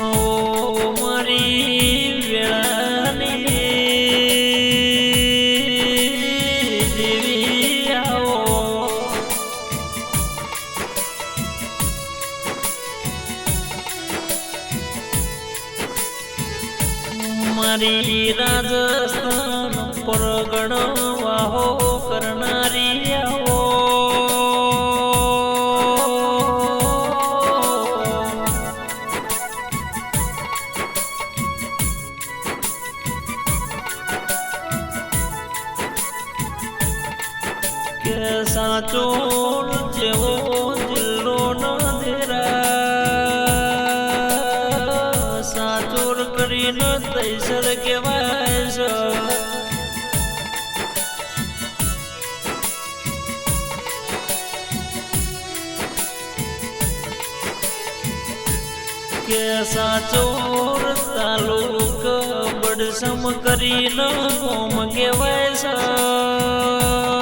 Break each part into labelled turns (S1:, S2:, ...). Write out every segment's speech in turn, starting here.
S1: ઓ મારી વેળાની તૈસર કહેવાય છે કે સાચો તાલુક બડસમ કરીને ગોમ કેવાય છે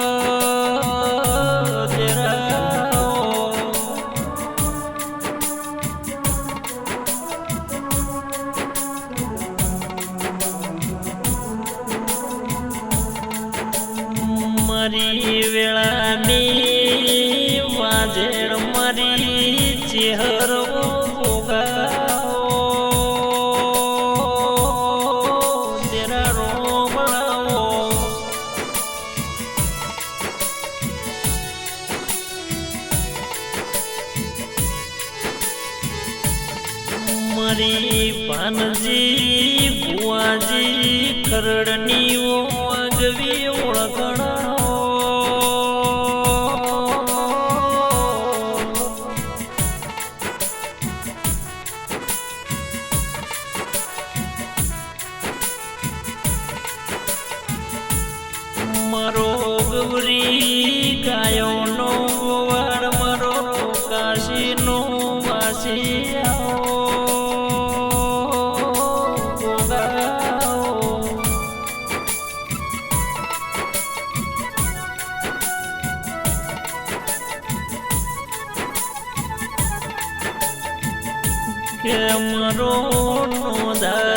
S1: મારી વેળાની વાજેડ મારી ચેહર મારી પાનજી બુઆજી ખરડની આગવી ઓળખણો કે મારો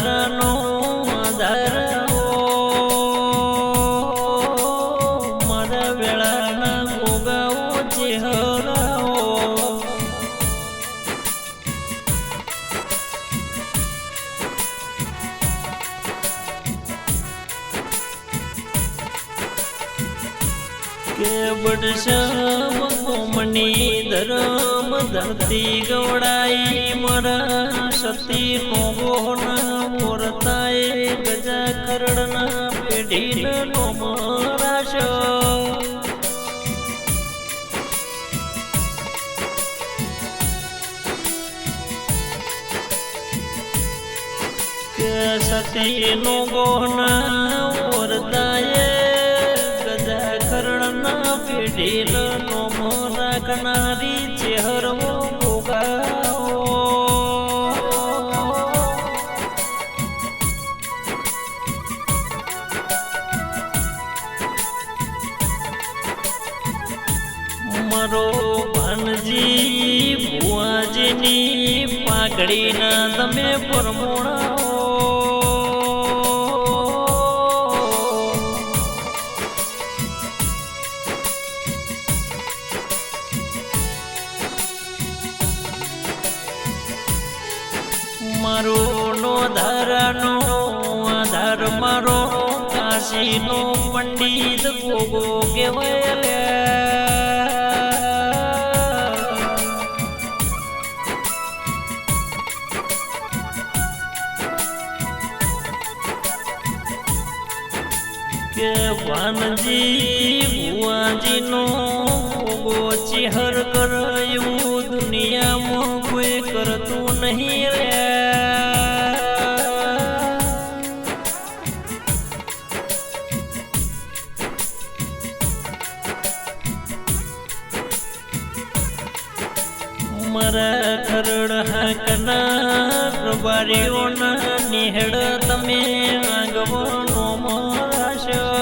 S1: કે બડસમ કોમની ધરમ ધરતી ગવડાઈ મરા સતી નો ગોણ મોરતાએ ગજા કરડના પેઢી નો મરાશ સતી નો ગોણ મોરતાએ ચેહરવો ગોગાઓ મારો ભાનજી ભુવાજીની પાઘડીના તમે પરમોણાઓ કાશીનો પંડિત ગોગો કહેવાય. કે વાનજી ભુવાજીનો ગોગો દુનિયા કરાયું દુનિયામાં કોઈ કરતું નહીં મારા ખરડ હાકના પ્રભારીઓના નિહળ તમે આગવાનો મોરાશો.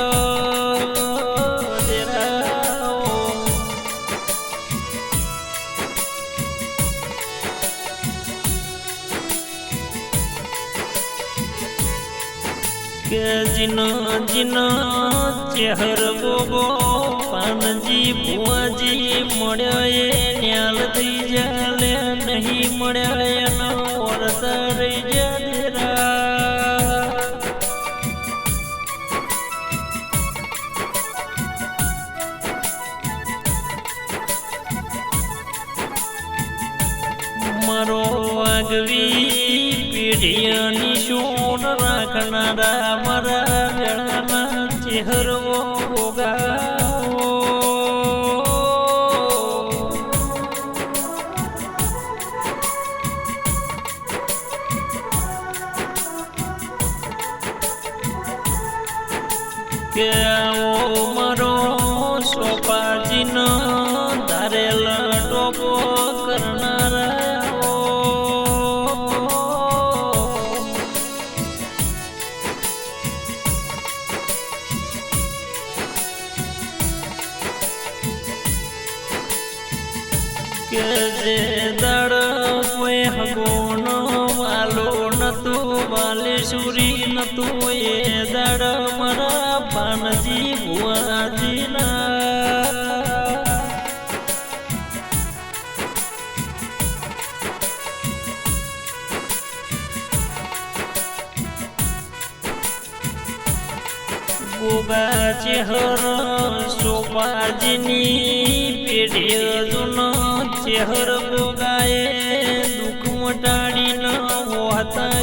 S1: કે જીનો જીનો ચેહર બોબો પાનજી ભુવાજી મળ્યો એ ન્યાલ થઈ જાલે નહીં મળ્યા એનો વરતા રહી જાદેરા પેઢીની શોન રાખનારા મારા ચહેરવો. વાલેશ્વરી નતું એ દડ મરા પાનજી ભુવાજીના. ગોગા ચેહર સોપાજીની પેઢી જૂન ચેહર ગોગાએ દુઃખ હોતા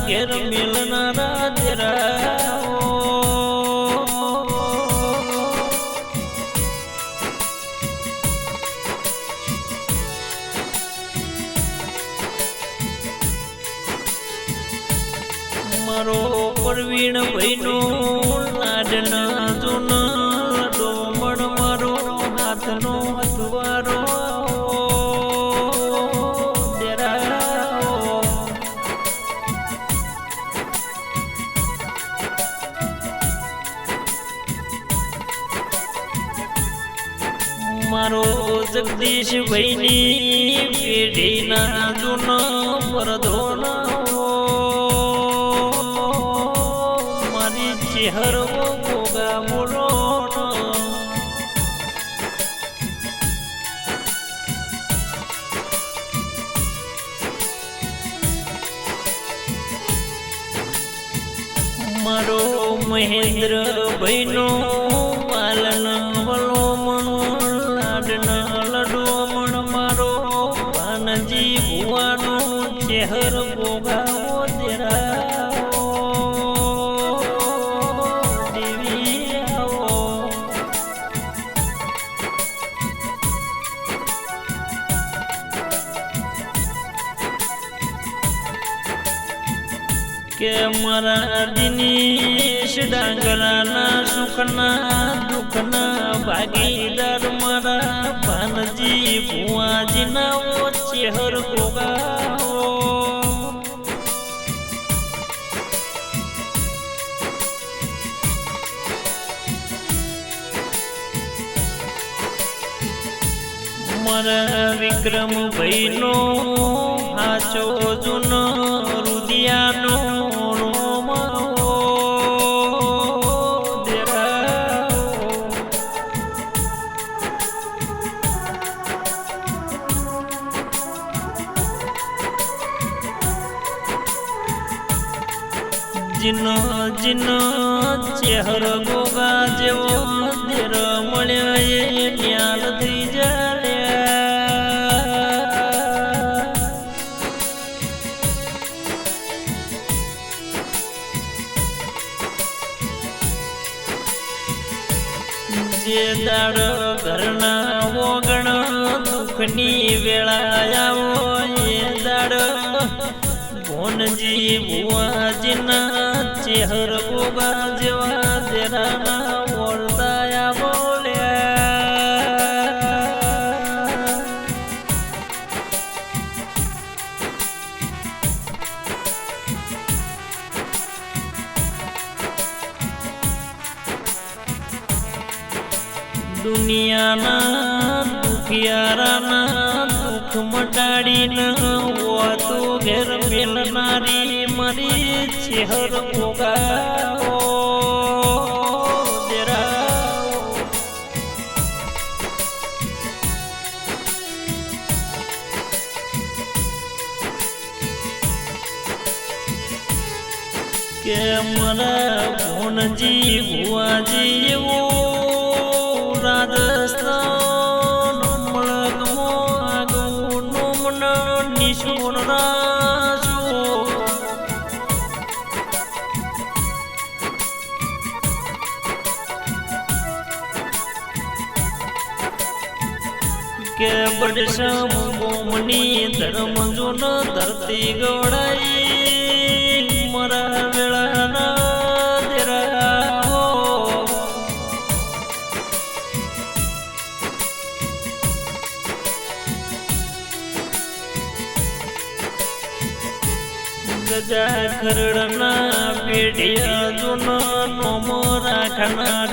S1: ઘેર મિલનારા મારો પરવીણ ભાઈનો લાડના જૂન મારો જગદીશ ભાઈની પેઢીના જૂનો પરધો મારી ચેહર ભોગા બોલો મારો મહેન્દ્ર ભાઈનો પાલન મારા દિનેશ ડાંગરાના સુખના દુઃખના ભાગીદાર મારા ભાનજી ભુવાજીના ઓ ચેહર ગોગાઓ મારા વિક્રમ ભાઈનો જીન ચહેરો ગોગા જેવો દેર મળ્યો એ ન્યાલ થઈ જાડ્યા જે દાડો ઘરના ઓગણ દુઃખની વેળા આવો, એ દાડો. ભોનજી ભુવાજીના ચેહર ગોગા જેવા દેરાના વળતાયા બોલ્યા દુનિયાના દુખિયારાના દુઃખ મટાડીને વાતો ઘેર મેલનારી મારી ચેહર ઉગાઓ દેરાઓ કે મારા ભોનજી ભુવાજી એવું કે બડસમ બોમની ધર્મ જોન ધરતી ગવડાઈ. મરા વેળાના દેરા હો. ગજા ખરડના પેઢિયા જોન નોમ રાખનારી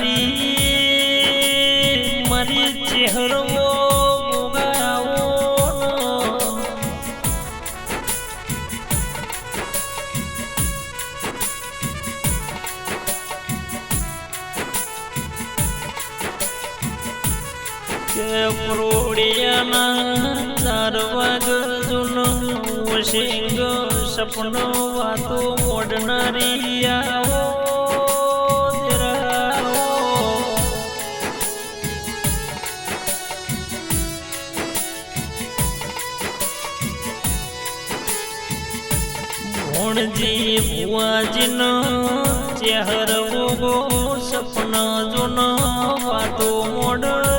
S1: સપનો વાતો મોડનારી દેરાવો. ભુવાજીનો સપના જોનો વાતો મોડલ્યા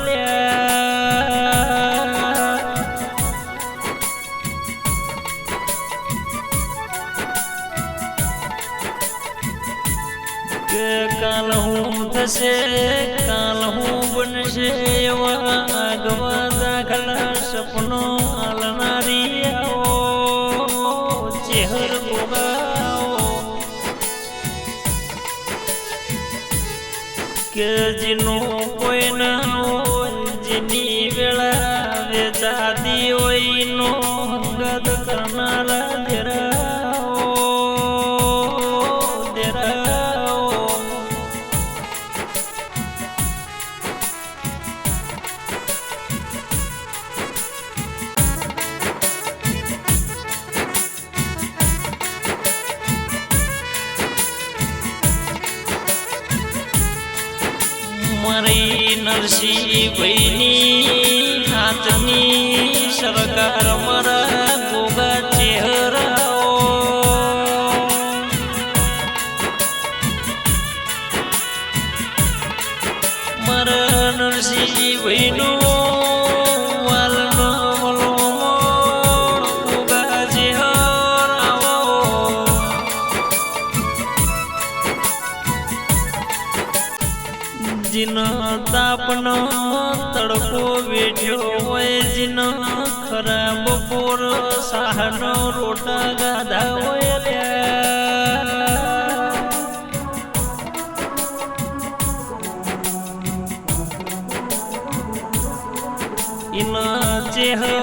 S1: કાલ હું થશે, કાલ હું બનશે એવા આગવા દાખલા સપનો હાલનારી આવો ચેહર ભોગાવો કે જેનો કોઈ ના હોય, જેની વેળા વેચાતી નરસિંહભાઈની હાથની સરકાર મારા. જીન તાપનો તડકો વેઠ્યો હોય જીન. ખરાબ પોર સાહનો રોટા ગાધા હોય ઇના ચેહર